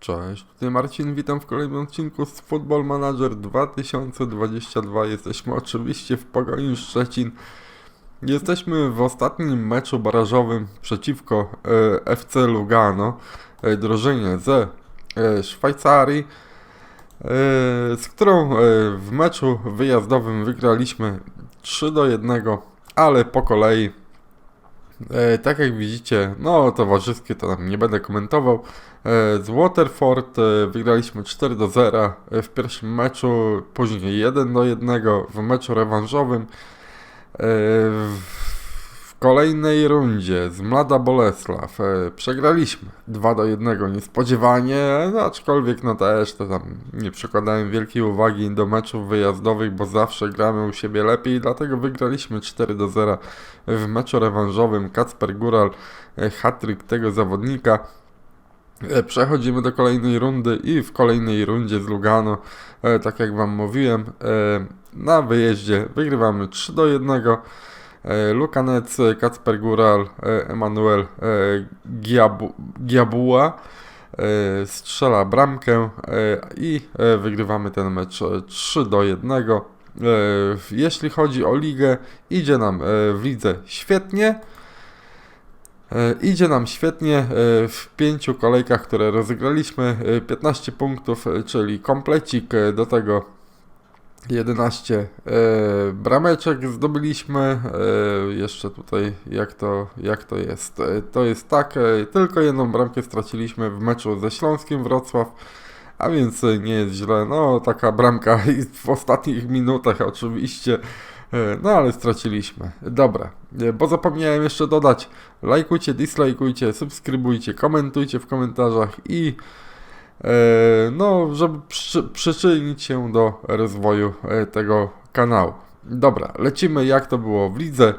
Cześć, tutaj Marcin, witam w kolejnym odcinku z Football Manager 2022. Jesteśmy oczywiście w Pogoni Szczecin. Jesteśmy w ostatnim meczu barażowym przeciwko e, FC Lugano, e, drużynie ze e, Szwajcarii, e, z którą e, w meczu wyjazdowym wygraliśmy 3 do 1, ale po kolei. E, tak jak widzicie, no towarzyskie to nie będę komentował. E, Z Waterford e, wygraliśmy 4 do 0 w pierwszym meczu, później 1 do 1 w meczu rewanżowym. W kolejnej rundzie z Mlada Bolesław e, przegraliśmy 2 do 1 niespodziewanie, aczkolwiek no też to tam nie przykładałem wielkiej uwagi do meczów wyjazdowych, bo zawsze gramy u siebie lepiej, dlatego wygraliśmy 4 do 0 w meczu rewanżowym. Kacper Góral, e, hat-trick tego zawodnika. E, Przechodzimy do kolejnej rundy i w kolejnej rundzie z Lugano, tak jak Wam mówiłem, na wyjeździe wygrywamy 3 do 1. E, Kacper Góral, e, Emanuel e, Giabu, Giabuła strzela bramkę i wygrywamy ten mecz e, 3 do 1. E, Jeśli chodzi o ligę, idzie nam w lidze świetnie. Idzie nam świetnie w pięciu kolejkach, które rozegraliśmy. e, 15 punktów, czyli komplecik do tego 11 e, brameczek zdobyliśmy. E, jeszcze tutaj jak to, jak to jest? E, to jest tak, tylko jedną bramkę straciliśmy w meczu ze Śląskiem Wrocław. A więc nie jest źle. No, taka bramka w ostatnich minutach oczywiście. No, ale straciliśmy. Dobra, bo zapomniałem jeszcze dodać. Lajkujcie, dislajkujcie, subskrybujcie, komentujcie w komentarzach i no, żeby przy, przyczynić się do rozwoju e, tego kanału. Dobra, lecimy jak to było w lidze.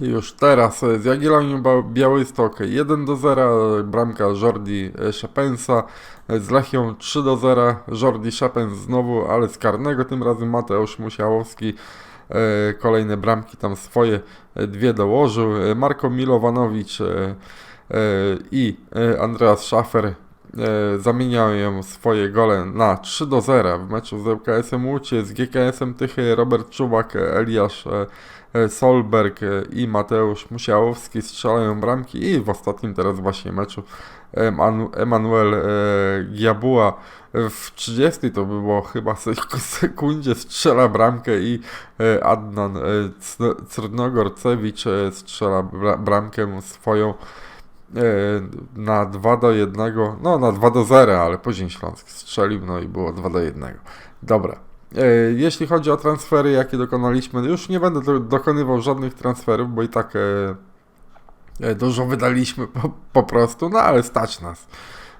Już teraz e, z Jagiellonią Białystok 1 do 0, bramka Jordi e, Szepensa, e, z Lechią 3 do 0, Jordi Szepens znowu, ale z karnego tym razem Mateusz Musiałowski e, kolejne bramki tam swoje e, dwie dołożył, e, Marko Milowanowicz e, e, i e, Andreas Schaffer e, zamieniają swoje gole na 3 do 0 w meczu z ŁKS-em Łódź, z GKS-em Tychy, Robert Czubak, e, Eliasz e, e, Solberg e, i Mateusz Musiałowski strzelają bramki i w ostatnim teraz właśnie meczu Emanu- Emanuel e, Giabuła w 30 to by było chyba sek- sekundzie strzela bramkę i e, Adnan e, Crnogorcewicz e, strzela bra- bramkę swoją. e, na 2 do 1, no na 2 do 0, ale później Śląsk strzelił, no i było 2 do 1. Dobra. E, Jeśli chodzi o transfery, jakie dokonaliśmy, już nie będę do, dokonywał żadnych transferów, bo i tak e, e, dużo wydaliśmy po, po prostu, no ale stać nas.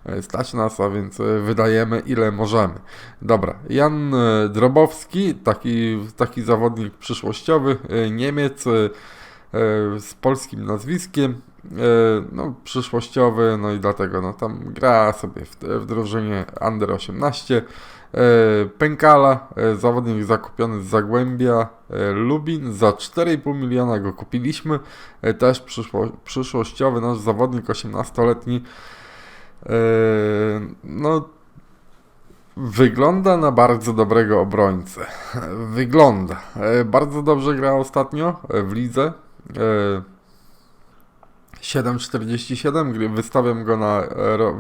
E, Stać nas, a więc e, wydajemy ile możemy. Dobra, Jan e, Drobowski, taki, taki zawodnik przyszłościowy, e, Niemiec e, e, z polskim nazwiskiem, e, no przyszłościowy, no i dlatego no tam gra sobie w, w drużynie Under 18. E, Pękala, e, zawodnik zakupiony z Zagłębia Lubin, za 4,5 miliona go kupiliśmy, też przyszło, przyszłościowy nasz zawodnik 18-letni, e, no Wygląda na bardzo dobrego obrońcę. Wygląda. Bardzo dobrze gra ostatnio w lidze. E, 7,47. gry- Wystawiam go na, e,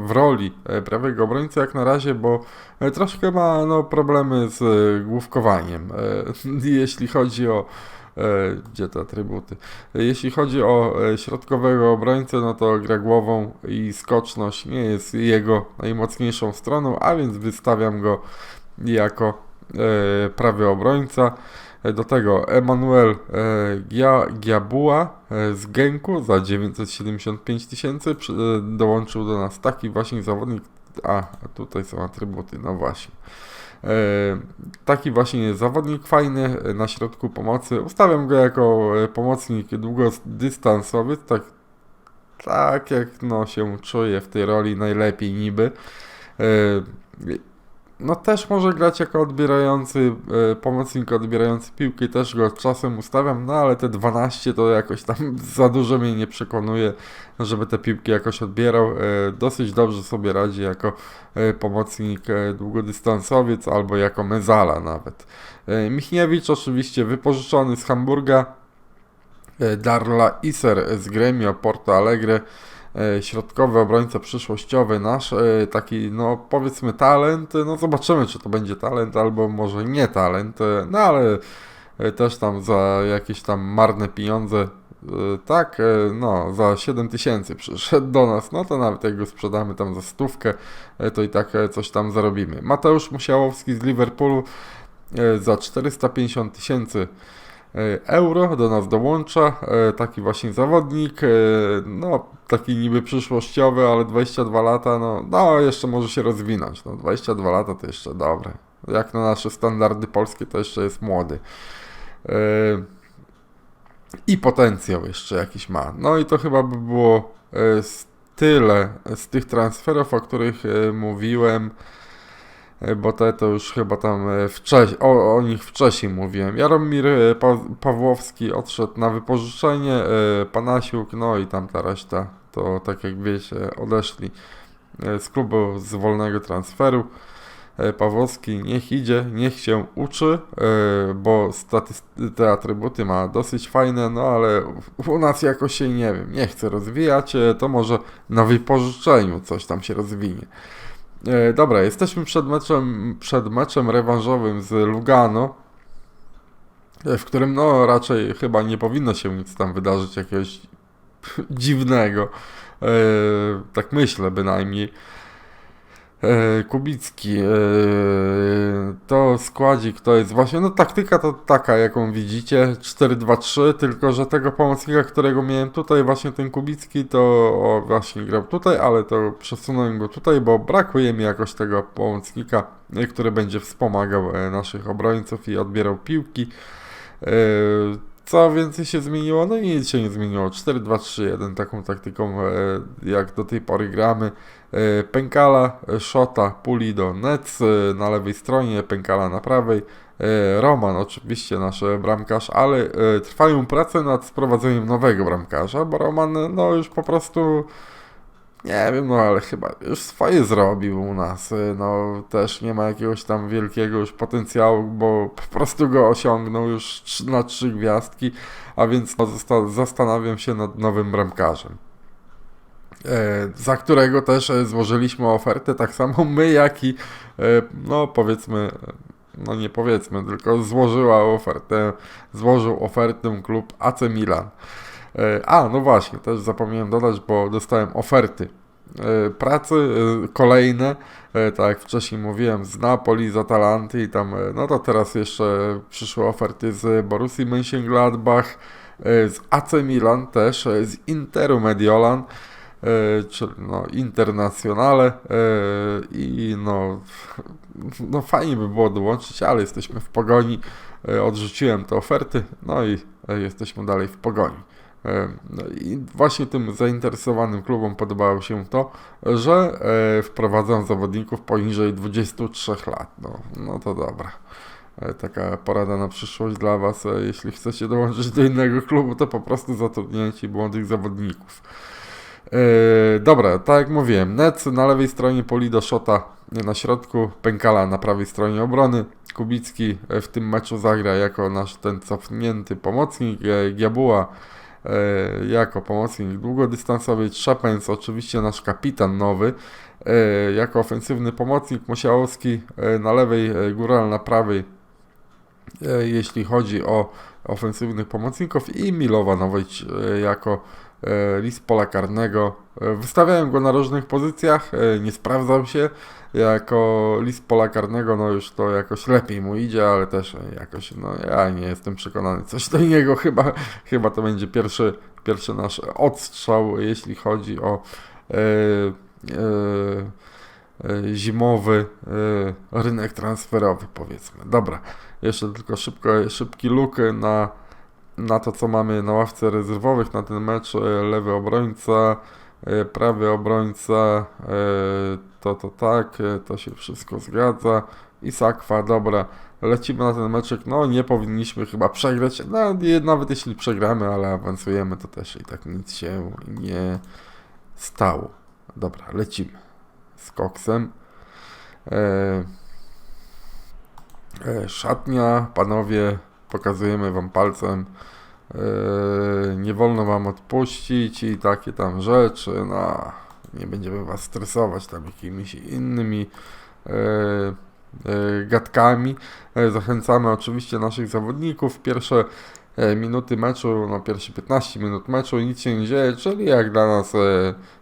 w roli e, prawego obrońcy jak na razie, bo e, troszkę ma no, problemy z główkowaniem. Jeśli chodzi o gdzie te atrybuty? Jeśli chodzi o środkowego obrońcę, no to gra głową i skoczność nie jest jego najmocniejszą stroną, a więc wystawiam go jako prawy obrońca. E, Do tego Emanuel e, Gia, Giabuła e, z Genku za 975 tysięcy dołączył do nas taki właśnie zawodnik. A, tutaj są atrybuty, no właśnie. Taki właśnie zawodnik fajny na środku pomocy. Ustawiam go jako pomocnik długodystansowy, tak, tak jak no, się czuję w tej roli najlepiej niby. No też może grać jako odbierający, e, pomocnik odbierający piłki, też go czasem ustawiam, no ale te 12 to jakoś tam za dużo mnie nie przekonuje, żeby te piłki jakoś odbierał. E, dosyć dobrze sobie radzi jako e, pomocnik długodystansowiec albo jako mezala nawet. Michniewicz oczywiście wypożyczony z Hamburga, Darla Iser z Gremio Porto Alegre, środkowy obrońca przyszłościowy nasz, e, taki no powiedzmy talent, no zobaczymy czy to będzie talent albo może nie talent, e, no ale e, też tam za jakieś tam marne pieniądze, e, tak, e, no za 7 tysięcy przyszedł do nas, no to nawet jak go sprzedamy tam za stówkę, e, to i tak e, coś tam zarobimy. Mateusz Musiałowski z Liverpoolu e, za 450 tysięcy e, euro do nas dołącza. e, Taki właśnie zawodnik, e, no taki niby przyszłościowy, ale 22 lata, no, no jeszcze może się rozwinąć. No 22 lata to jeszcze dobre. Jak na nasze standardy polskie to jeszcze jest młody. E, I potencjał jeszcze jakiś ma. No i to chyba by było e, tyle z tych transferów, o których e, mówiłem. E, bo te to już chyba tam e, wcześniej, o, o nich wcześniej mówiłem. Jaromir e, pa Pawłowski odszedł na wypożyczenie, Panasiuk, no i tam ta reszta, to tak jak wiecie, odeszli z klubu z wolnego transferu. Pawłowski niech idzie, niech się uczy, bo te atrybuty ma dosyć fajne, no ale u- nas jakoś się nie wiem, nie chce rozwijać, to może na wypożyczeniu coś tam się rozwinie. E, dobra, jesteśmy przed meczem, przed meczem rewanżowym z Lugano, e, w którym no raczej chyba nie powinno się nic tam wydarzyć jakiegoś dziwnego. E, tak myślę bynajmniej. E, Kubicki, e, to składzik to jest właśnie, no taktyka to taka jaką widzicie, 4-2-3, tylko że tego pomocnika, którego miałem tutaj, właśnie ten Kubicki, to o, właśnie grał tutaj, ale to przesunąłem go tutaj, bo brakuje mi jakoś tego pomocnika, e, który będzie wspomagał naszych obrońców i odbierał piłki. Co więcej się zmieniło? No nic się nie zmieniło. 4-2-3-1 taką taktyką e, jak do tej pory gramy. E, Pękala, e, Szota, Pulido, Nec na lewej stronie, Pękala na prawej. Roman oczywiście nasz bramkarz, ale trwają prace nad sprowadzeniem nowego bramkarza, bo Roman no już po prostu nie wiem, no ale chyba już swoje zrobił u nas. y, No też nie ma jakiegoś tam wielkiego już potencjału, bo po prostu go osiągnął już na trzy gwiazdki, a więc no, zastanawiam się nad nowym bramkarzem. E, za którego też e, złożyliśmy ofertę, tak samo my, jak i e, no powiedzmy, no nie powiedzmy, tylko złożyła ofertę, złożył ofertę klub AC Milan. E, A, no właśnie, też zapomniałem dodać, bo dostałem oferty. E, pracy e, kolejne, tak jak wcześniej mówiłem, z Napoli, z Atalanty i tam, no to teraz jeszcze przyszły oferty z Borussii Mönchengladbach, z AC Milan też, z Interu Mediolan, czyli no Internazionale e, i no, no fajnie by było dołączyć, ale jesteśmy w pogoni, odrzuciłem te oferty, no i jesteśmy dalej w pogoni. E, No i właśnie tym zainteresowanym klubom podobało się to, że e, wprowadzam zawodników poniżej 23 lat. No, no to dobra. E, Taka porada na przyszłość dla Was. Jeśli chcecie dołączyć do innego klubu, to po prostu zatrudniajcie młodych zawodników. Dobra, tak jak mówiłem, Nec na lewej stronie Polido Szota na środku, Pękala na prawej stronie obrony. Kubicki w tym meczu zagra jako nasz ten cofnięty pomocnik, Giabuła jako pomocnik długodystansowy, Trzepens oczywiście nasz kapitan nowy, e, jako ofensywny pomocnik, Musiałowski e, na lewej, e, Góral na prawej, e, jeśli chodzi o ofensywnych pomocników i Milowanowicz e, jako e, list pola karnego. E, Wystawiałem go na różnych pozycjach, e, nie sprawdzał się. Jako list pola karnego, no już to jakoś lepiej mu idzie, ale też jakoś, no ja nie jestem przekonany coś do niego. Chyba, chyba to będzie pierwszy, pierwszy nasz odstrzał, jeśli chodzi o e, e, e, zimowy rynek transferowy, powiedzmy. Dobra, jeszcze tylko szybko, szybki luk na, na to, co mamy na ławce rezerwowych na ten mecz. Lewy obrońca, prawy obrońca, to to tak, e, to się wszystko zgadza. I Sakwa, dobra, lecimy na ten meczek, no nie powinniśmy chyba przegrać, no, nawet jeśli przegramy, ale awansujemy, to też i tak nic się nie stało. Dobra, lecimy z koksem. E, e, szatnia, panowie, pokazujemy wam palcem. E, nie wolno wam odpuścić i takie tam rzeczy. No, nie będziemy was stresować tam jakimiś innymi e, e, gadkami. E, zachęcamy oczywiście naszych zawodników. Pierwsze minuty meczu, no pierwsze 15 minut meczu, nic się nie dzieje, czyli jak dla nas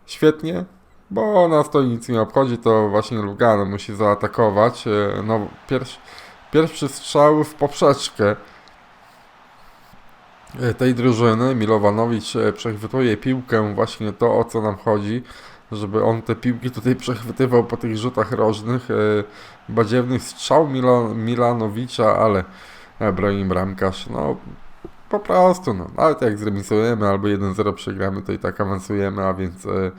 świetnie, bo nas to nic nie obchodzi, to właśnie Lugano musi zaatakować. No, pierwszy, pierwszy strzał w poprzeczkę tej drużyny. Milowanowicz przechwytuje piłkę, właśnie to o co nam chodzi, żeby on te piłki tutaj przechwytywał po tych rzutach rożnych. E, Badziewny strzał Mila, Milanowicza, ale broni bramkarz. No, po prostu, no, nawet jak zremisujemy albo 1-0 przegramy, to i tak awansujemy, a więc e,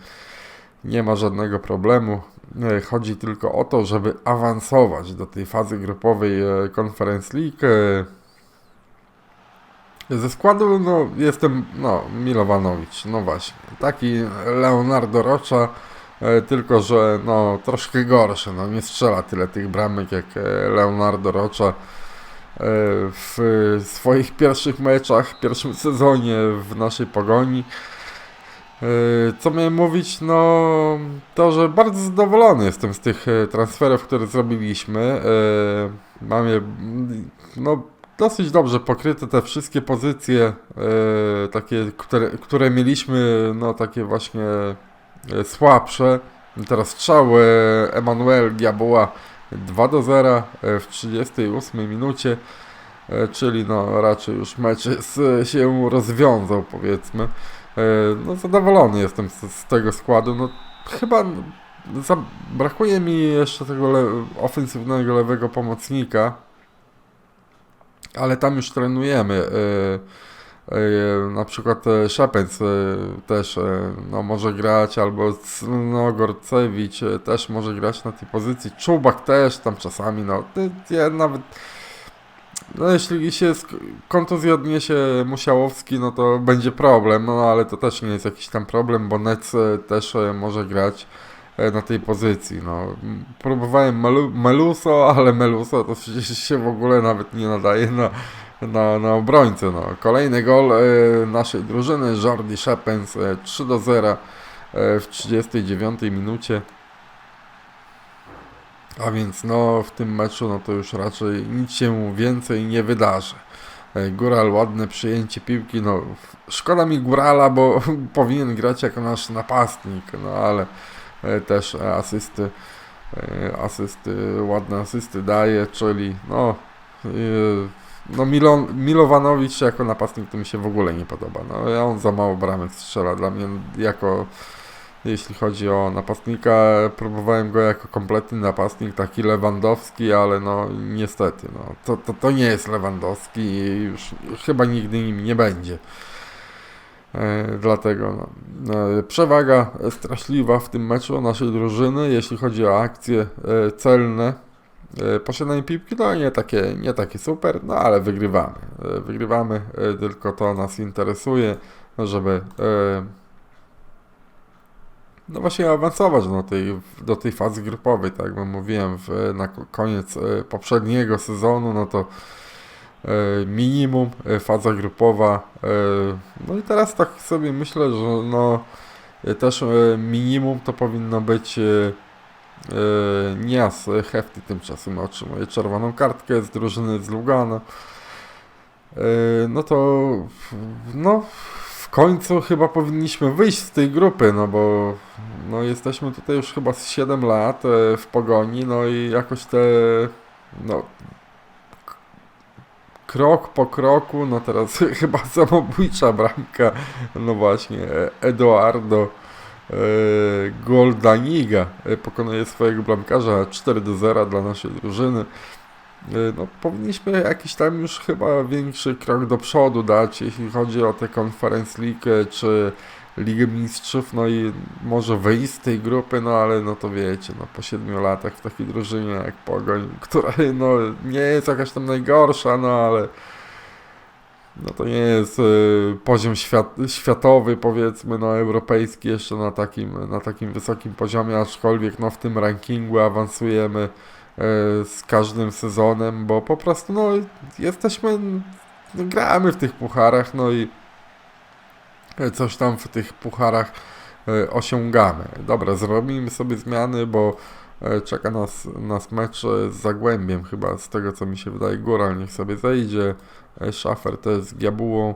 nie ma żadnego problemu. E, Chodzi tylko o to, żeby awansować do tej fazy grupowej Conference League. Ze składu no, jestem no, Milowanowicz, no właśnie. Taki Leonardo Rocha, e, tylko że no, troszkę gorszy. No, nie strzela tyle tych bramek jak e, Leonardo Rocha e, w swoich pierwszych meczach, w pierwszym sezonie w naszej pogoni. Co miałem mówić? No, to, że bardzo zadowolony jestem z tych transferów, które zrobiliśmy. Mamy no, dosyć dobrze pokryte te wszystkie pozycje, e, takie, które, które mieliśmy, no takie właśnie e, słabsze. Teraz strzał e, Emanuel Diaboła 2 do 0 e, w 38 minucie, czyli no raczej już mecz się rozwiązał powiedzmy. No zadowolony jestem z, z tego składu. No chyba no, brakuje mi jeszcze tego le, ofensywnego lewego pomocnika, ale tam już trenujemy. E, e, na przykład e, Szepens e, też e, no, może grać, albo no, Gorcewicz e, też może grać na tej pozycji. Czubak też tam czasami, no ja nawet no jeśli się kontuzję odniesie Musiałowski, no to będzie problem, no ale to też nie jest jakiś tam problem, bo Nec też może grać na tej pozycji, no. Próbowałem Melu- Meluso, ale Meluso to się w ogóle nawet nie nadaje na, na, na obrońcę, no. Kolejny gol e, naszej drużyny, Jordi Szepens, e, 3 do 0 e, w 39 minucie. A więc no w tym meczu no to już raczej nic się więcej nie wydarzy. E, Góral ładne przyjęcie piłki, no szkoda mi Górala, bo powinien grać jako nasz napastnik, no ale e, też e, asysty, e, asysty, ładne asysty daje, czyli no e, no Milon, Milowanowicz jako napastnik to mi się w ogóle nie podoba. No on za mało bramek strzela dla mnie jako jeśli chodzi o napastnika, próbowałem go jako kompletny napastnik, taki Lewandowski, ale no niestety, no, to, to, to nie jest Lewandowski i już chyba nigdy nim nie będzie. E, dlatego no, e, przewaga straszliwa w tym meczu naszej drużyny, jeśli chodzi o akcje e, celne. Posiadanie piłki, no nie takie, nie takie super, no ale wygrywamy. Wygrywamy, tylko to nas interesuje, żeby no właśnie awansować do tej, do tej fazy grupowej, tak jak mówiłem, w, na ko- koniec poprzedniego sezonu, no to minimum e, faza grupowa. e, No i teraz tak sobie myślę, że no e, też e, minimum to powinno być e, e, Nias Hefty tymczasem otrzymuje czerwoną kartkę z drużyny z Lugano. E, No to no w końcu chyba powinniśmy wyjść z tej grupy, no bo no jesteśmy tutaj już chyba z 7 lat e, w pogoni, no i jakoś te no krok po kroku, no teraz chyba samobójcza bramka, no właśnie e, Eduardo e, Goldaniga e, pokonuje swojego bramkarza 4 do 0 dla naszej drużyny. No, powinniśmy jakiś tam już chyba większy krok do przodu dać, jeśli chodzi o te Conference League, czy Ligę Mistrzów, no i może wyjść z tej grupy, no ale no to wiecie, no po siedmiu latach w takiej drużynie jak Pogoń, która no nie jest jakaś tam najgorsza, no ale no to nie jest y, poziom świat, światowy, powiedzmy, no europejski jeszcze na takim, na takim wysokim poziomie, aczkolwiek no w tym rankingu awansujemy y, z każdym sezonem, bo po prostu no jesteśmy, no, gramy w tych pucharach, no i coś tam w tych pucharach y, osiągamy. Dobra, zrobimy sobie zmiany, bo y, czeka nas, nas mecz z Zagłębiem chyba, z tego co mi się wydaje, Góral niech sobie zejdzie, Szafer też z Giabułą,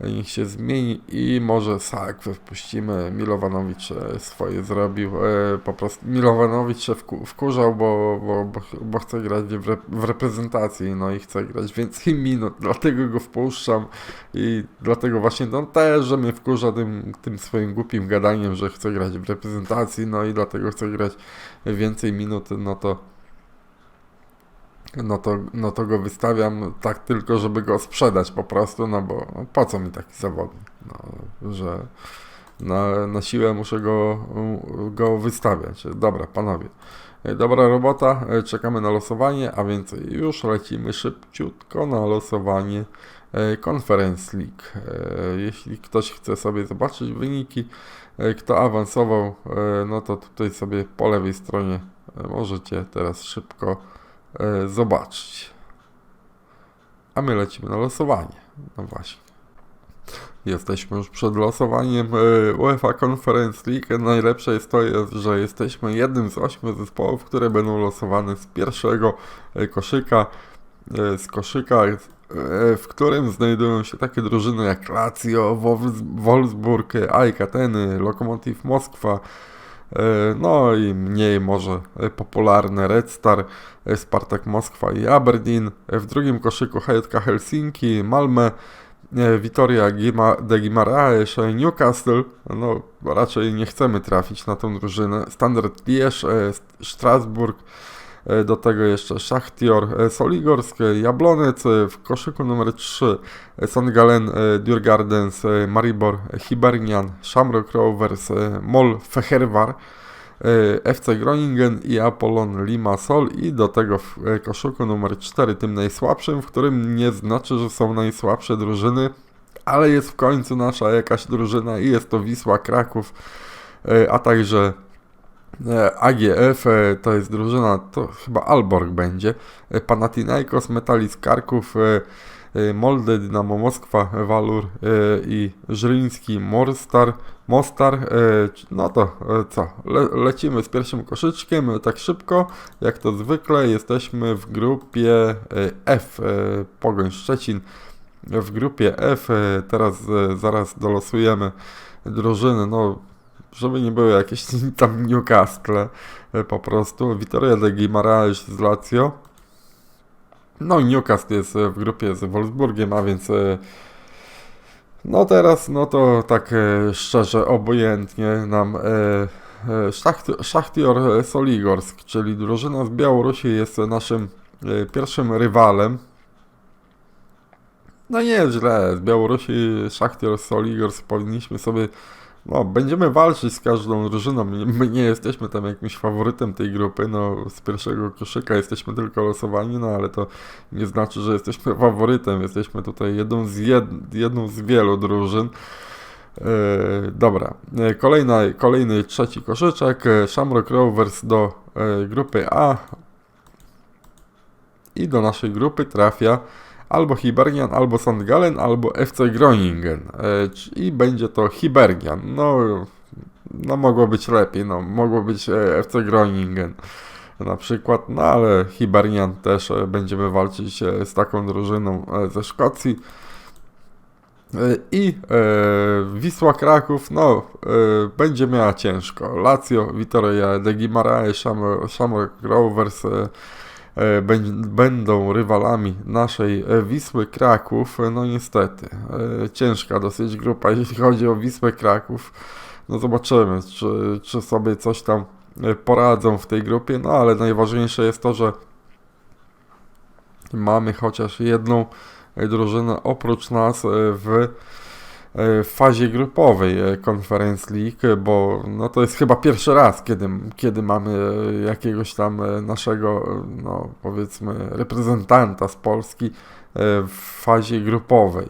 niech się zmieni i może Sakwę wpuścimy, Milowanowicz y, swoje zrobił, y, po prostu Milowanowicz się wku, wkurzał, bo, bo, bo, chce grać w, rep, w reprezentacji, no i chce grać więcej minut, dlatego go wpuszczam. I dlatego właśnie on też, że mnie wkurza tym, tym swoim głupim gadaniem, że chce grać w reprezentacji, no i dlatego chce grać więcej minut, no to no to, no to go wystawiam tak tylko, żeby go sprzedać po prostu, no bo no po co mi taki zawodnik, no, że na, na siłę muszę go, go wystawiać. Dobra, panowie. Dobra robota, czekamy na losowanie, a więc już lecimy szybciutko na losowanie e, Conference League. E, Jeśli ktoś chce sobie zobaczyć wyniki, e, kto awansował, no to tutaj sobie po lewej stronie możecie teraz szybko zobaczyć. A my lecimy na losowanie. No właśnie. Jesteśmy już przed losowaniem e, UEFA Conference League. Najlepsze jest to, że jesteśmy jednym z ośmiu zespołów, które będą losowane z pierwszego e, koszyka. e, Z koszyka, e, w którym znajdują się takie drużyny jak Lazio, Wolfs- Wolfsburg, AEK Ateny, Lokomotiv Moskwa, e, no i mniej może e, popularne Red Star, e, Spartak Moskwa i Aberdeen. E, W drugim koszyku HJK Helsinki, Malmö, e, Vitoria Gima, de Guimaraes, e, Newcastle, no raczej nie chcemy trafić na tą drużynę, Standard Liège, e, Strasburg, e, do tego jeszcze Szachtior, e, Soligorsk, e, Jablonec, e, w koszyku numer 3 e, St. Gallen, e, Djurgardens, e, Maribor, e, Hibernian, Shamrock Rovers, e, Mol Fehervar, e, FC Groningen i Apollon Limassol i do tego w e, koszyku numer 4, tym najsłabszym, w którym nie znaczy, że są najsłabsze drużyny, ale jest w końcu nasza jakaś drużyna i jest to Wisła Kraków, e, a także e, AGF, e, to jest drużyna, to chyba Alborg będzie, e, Panathinaikos, Metalis Karków, e, e, Molde, Dynamo Moskwa, Walur e, i Żryński Morstar, Mostar, e, no to e, co, Le, lecimy z pierwszym koszyczkiem, e, tak szybko, jak to zwykle, jesteśmy w grupie e, F, e, Pogoń Szczecin, w grupie F, e, teraz e, zaraz dolosujemy drużyny, no żeby nie były jakieś tam Newcastle e, po prostu, Vitoria de Guimaraes z Lazio, no i Newcastle jest e, w grupie z Wolfsburgiem, a więc e, no teraz, no to tak szczerze, obojętnie nam Szacht- Szachtior Soligorsk, czyli drużyna z Białorusi jest naszym pierwszym rywalem. No nie źle, z Białorusi Szachtior Soligorsk powinniśmy sobie, no będziemy walczyć z każdą drużyną, My- nie jesteśmy tam jakimś faworytem tej grupy, no z pierwszego koszyka jesteśmy tylko losowani, no ale to nie znaczy, że jesteśmy faworytem, jesteśmy tutaj jedną z, jed, jedną z wielu drużyn. E, dobra, E, Kolejna, kolejny trzeci koszyczek, e, Shamrock Rovers do e, grupy A. I do naszej grupy trafia albo Hibernian, albo St. Gallen, albo FC Groningen e, i będzie to Hibernian, no, no mogło być lepiej, no mogło być e, FC Groningen na przykład, no ale Hibernian też e, będziemy walczyć z taką drużyną ze Szkocji. I Wisła Kraków, no, będzie miała ciężko. Lazio, Vitoria de Guimaraes, Sham- Shamrock Rovers będą rywalami naszej e, Wisły Kraków. E, No niestety, e, ciężka dosyć grupa, jeśli chodzi o Wisłę Kraków. No zobaczymy, czy, czy sobie coś tam e, poradzą w tej grupie, no ale najważniejsze jest to, że mamy chociaż jedną e, drużynę oprócz nas e, w w fazie grupowej e, Conference League, bo no to jest chyba pierwszy raz, kiedy, kiedy mamy e, jakiegoś tam e, naszego, no powiedzmy, reprezentanta z Polski w fazie grupowej.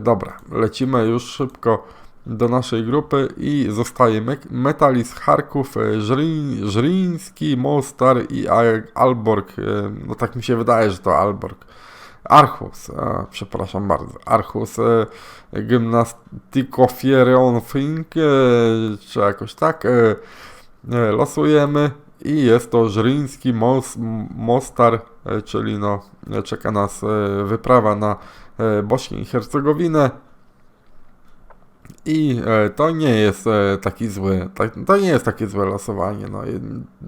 Dobra, lecimy już szybko do naszej grupy i zostaje Metalis Charków, Żryń, Żryński, Mostar i Alborg. No tak mi się wydaje, że to Alborg. Archus, przepraszam bardzo, Archus e, Gymnastykofieronfink, e, czy jakoś tak, e, e, losujemy i jest to Żryński Mos, Mostar, e, czyli no, czeka nas e, wyprawa na e, Bośnię i Hercegowinę. I e, to nie jest e, taki zły, tak, to nie jest takie złe losowanie. No,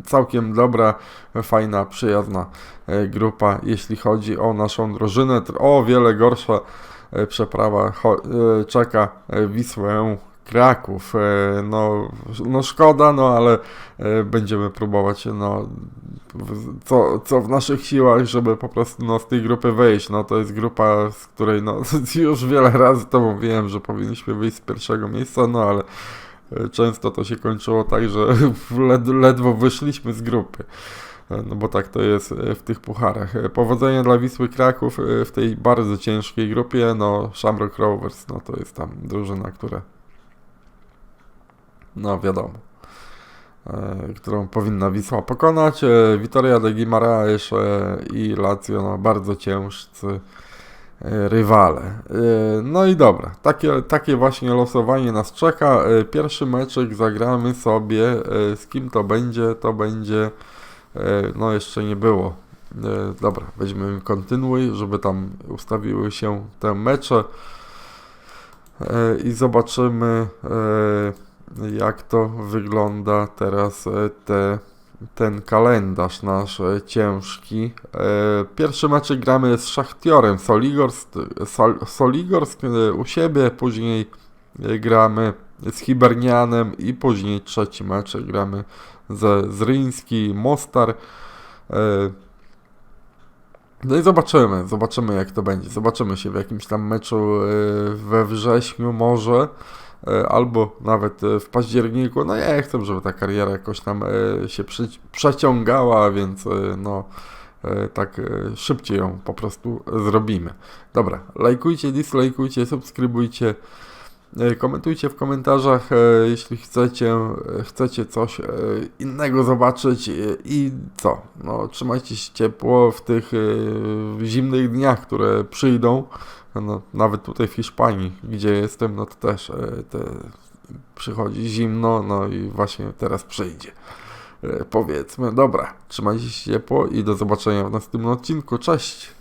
całkiem dobra, fajna, przyjazna e, grupa, jeśli chodzi o naszą drużynę. O wiele gorsza przeprawa czeka Wisłę Kraków. No, no szkoda, no ale będziemy próbować no, co, co w naszych siłach, żeby po prostu no, z tej grupy wyjść. No to jest grupa, z której no, już wiele razy to mówiłem, że powinniśmy wyjść z pierwszego miejsca, no ale e, często to się kończyło tak, że led, ledwo wyszliśmy z grupy. E, no bo tak to jest e, w tych pucharach. Powodzenia dla Wisły Kraków w tej bardzo ciężkiej grupie. No, Shamrock Rovers, no to jest tam drużyna, która. No wiadomo. E, którą powinna Wisła pokonać. E, Vitoria de Guimaraes e, i Lazio no, bardzo ciężcy rywale. No i dobra, takie, takie właśnie losowanie nas czeka. Pierwszy meczek zagramy sobie, z kim to będzie, to będzie, no jeszcze nie było. Dobra, weźmiemy kontynuuj, żeby tam ustawiły się te mecze i zobaczymy jak to wygląda teraz e, te, ten kalendarz nasz e, ciężki. E, pierwszy mecz gramy z Szachtiorem Soligorsk, Soligorsk u siebie, później gramy z Hibernianem i później trzeci mecz gramy ze Zryński, Mostar. No i zobaczymy, zobaczymy jak to będzie. Zobaczymy się w jakimś tam meczu we wrześniu może. E, albo nawet e, w październiku. No ja chcę, żeby ta kariera jakoś tam e, się przeciągała, więc no tak szybciej ją po prostu zrobimy. Dobra, lajkujcie, dislajkujcie, subskrybujcie, komentujcie w komentarzach, jeśli chcecie, chcecie coś innego zobaczyć i co? No, trzymajcie się ciepło w tych zimnych dniach, które przyjdą. No, nawet tutaj w Hiszpanii, gdzie jestem, no to też e, te, przychodzi zimno, no i właśnie teraz przyjdzie. E, powiedzmy, dobra, trzymajcie się ciepło i do zobaczenia w następnym odcinku. Cześć!